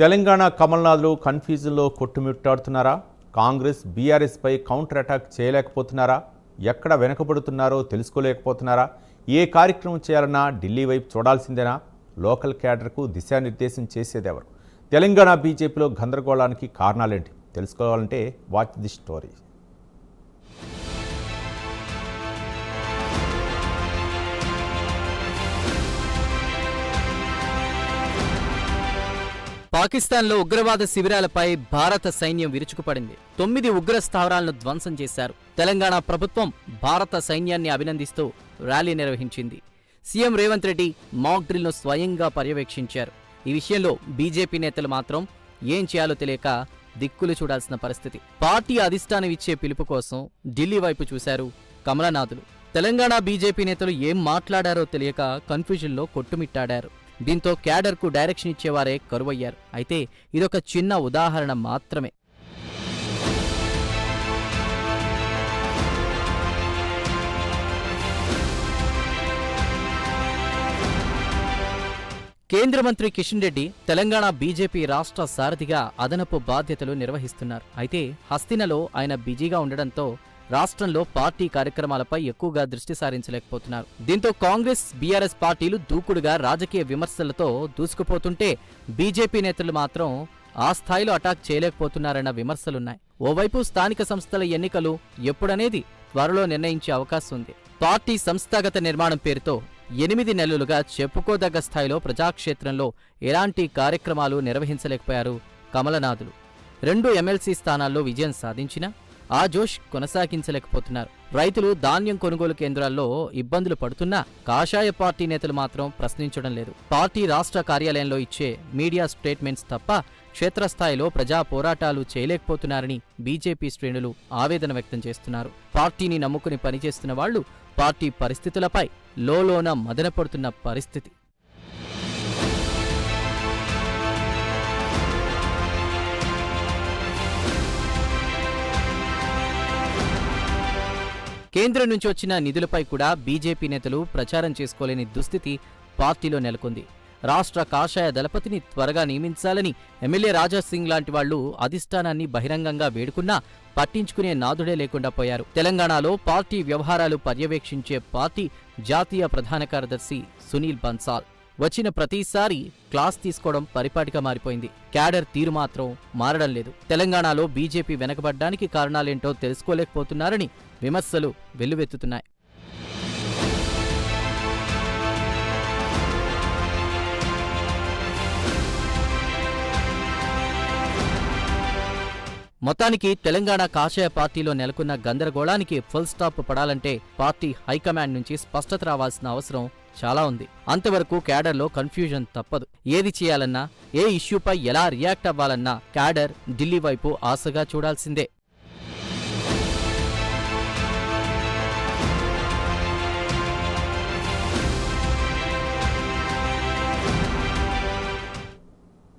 తెలంగాణ కమల్నాథ్లు కన్ఫ్యూజన్లో కొట్టుమిట్టాడుతున్నారా? కాంగ్రెస్ బీఆర్ఎస్పై కౌంటర్ అటాక్ చేయలేకపోతున్నారా? ఎక్కడ వెనకబడుతున్నారో తెలుసుకోలేకపోతున్నారా? ఏ కార్యక్రమం చేయాలన్నా ఢిల్లీ వైపు చూడాల్సిందేనా? లోకల్ క్యాడర్కు దిశానిర్దేశం చేసేదెవరు? తెలంగాణ బీజేపీలో గందరగోళానికి కారణాలేంటి? తెలుసుకోవాలంటే వాచ్ ది స్టోరీ. పాకిస్తాన్లో ఉగ్రవాద శిబిరాలపై భారత సైన్యం విరుచుకుపడింది. తొమ్మిది ఉగ్ర స్థావరాలను ధ్వంసం చేశారు. తెలంగాణ ప్రభుత్వం భారత సైన్యాన్ని అభినందిస్తూ ర్యాలీ నిర్వహించింది. సీఎం రేవంత్ రెడ్డి మాక్ డ్రిల్ను స్వయంగా పర్యవేక్షించారు. ఈ విషయంలో బీజేపీ నేతలు మాత్రం ఏం చేయాలో తెలియక దిక్కులు చూడాల్సిన పరిస్థితి. పార్టీ అధిష్టానం ఇచ్చే పిలుపు కోసం ఢిల్లీ వైపు చూశారు కమలనాథులు. తెలంగాణ బీజేపీ నేతలు ఏం మాట్లాడారో తెలియక కన్ఫ్యూజన్లో కొట్టుమిట్టాడారు. దీంతో క్యాడర్కు డైరెక్షన్ ఇచ్చేవారే కరువయ్యారు. అయితే ఇదొక చిన్న ఉదాహరణ మాత్రమే. కేంద్ర మంత్రి కిషన్ రెడ్డి తెలంగాణ బీజేపీ రాష్ట్ర సారథిగా అదనపు బాధ్యతలు నిర్వహిస్తున్నారు. అయితే హస్తినలో ఆయన బిజీగా ఉండడంతో రాష్ట్రంలో పార్టీ కార్యక్రమాలపై ఎక్కువగా దృష్టి సారించలేకపోతున్నారు. దీంతో కాంగ్రెస్ బీఆర్ఎస్ పార్టీలు దూకుడుగా రాజకీయ విమర్శలతో దూసుకుపోతుంటే బీజేపీ నేతలు మాత్రం ఆ స్థాయిలో అటాక్ చేయలేకపోతున్నారన్న విమర్శలున్నాయి. ఓవైపు స్థానిక సంస్థల ఎన్నికలు ఎప్పుడనేది త్వరలో నిర్ణయించే అవకాశం ఉంది. పార్టీ సంస్థాగత నిర్మాణం పేరుతో ఎనిమిది నెలలుగా చెప్పుకోదగ్గ స్థాయిలో ప్రజాక్షేత్రంలో ఎలాంటి కార్యక్రమాలు నిర్వహించలేకపోయారు కమలనాథులు. రెండు ఎమ్మెల్సీ స్థానాల్లో విజయం సాధించినా ఆ జోష్ కొనసాగించలేకపోతున్నారు. రైతులు ధాన్యం కొనుగోలు కేంద్రాల్లో ఇబ్బందులు పడుతున్నా కాషాయ పార్టీ నేతలు మాత్రం ప్రశ్నించడం లేదు. పార్టీ రాష్ట్ర కార్యాలయంలో ఇచ్చే మీడియా స్టేట్మెంట్స్ తప్ప క్షేత్రస్థాయిలో ప్రజా పోరాటాలు చేయలేకపోతున్నారని బీజేపీ శ్రేణులు ఆవేదన వ్యక్తం చేస్తున్నారు. పార్టీని నమ్ముకుని పనిచేస్తున్న వాళ్ళు పార్టీ పరిస్థితులపై లోలోన మదనపడుతున్న పరిస్థితి. కేంద్రం నుంచి వచ్చిన నిధులపై కూడా బీజేపీ నేతలు ప్రచారం చేసుకోలేని దుస్థితి పార్టీలో నెలకొంది. రాష్ట్ర కాషాయ దళపతిని త్వరగా నియమించాలని ఎమ్మెల్యే రాజా సింగ్ లాంటి వాళ్ళు అధిష్టానాన్ని బహిరంగంగా వేడుకున్నా పట్టించుకునే నాదుడే లేకుండా పోయారు. తెలంగాణలో పార్టీ వ్యవహారాలు పర్యవేక్షించే పార్టీ జాతీయ ప్రధాన కార్యదర్శి సునీల్ బన్సాల్. వచ్చిన ప్రతిసారి క్లాస్ తీసుకోవడం పరిపాటిగా మారిపోయింది. క్యాడర్ తీరు మాత్రం మారడం లేదు. తెలంగాణలో బీజేపీ వెనకబడ్డానికి కారణాలేంటో తెలుసుకోలేకపోతున్నారని విమర్శలు వెల్లువెత్తుతున్నాయి. మొత్తానికి తెలంగాణ కాషాయ పార్టీలో నెలకొన్న గందరగోళానికి ఫుల్ స్టాప్ పడాలంటే పార్టీ హైకమాండ్ నుంచి స్పష్టత రావాల్సిన అవసరం చాలా ఉంది. అంతవరకు క్యాడర్లో కన్ఫ్యూజన్ తప్పదు. ఏది చేయాలన్నా ఏ ఇష్యూపై ఎలా రియాక్ట్ అవ్వాలన్నా క్యాడర్ ఢిల్లీ వైపు ఆశగా చూడాల్సిందే.